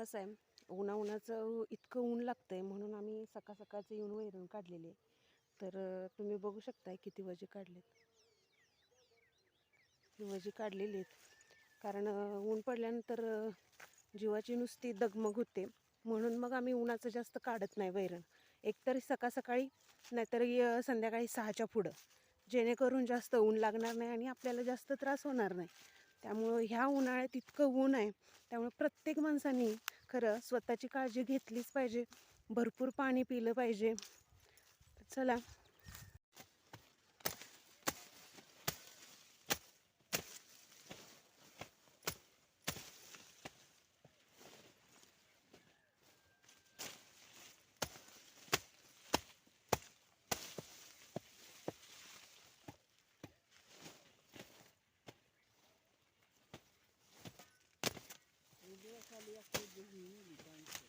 कसं आहे उन्हा उन्हाचं इतकं ऊन लागतं आहे म्हणून आम्ही सकाळ सकाळचं येऊन वैरण काढलेले. आहे तर तुम्ही बघू शकताय किती वजे काढलेत. वजे वजी काढलेली आहेत कारण ऊन पडल्यानंतर जीवाची नुसती दगमग होते. म्हणून मग आम्ही उन्हाचं जास्त काढत नाही वैरण. एकतर सकाळ सकाळी नाहीतर संध्याकाळी सहाच्या पुढं. जेणेकरून जास्त ऊन लागणार नाही आणि आपल्याला जास्त त्रास होणार नाही. त्यामुळं ह्या उन्हाळ्यात इतकं ऊन आहे त्यामुळे प्रत्येक माणसाने खरं स्वतःची काळजी घेतलीच पाहिजे. भरपूर पाणी पिलं पाहिजे. चला. Grazie 2000, então.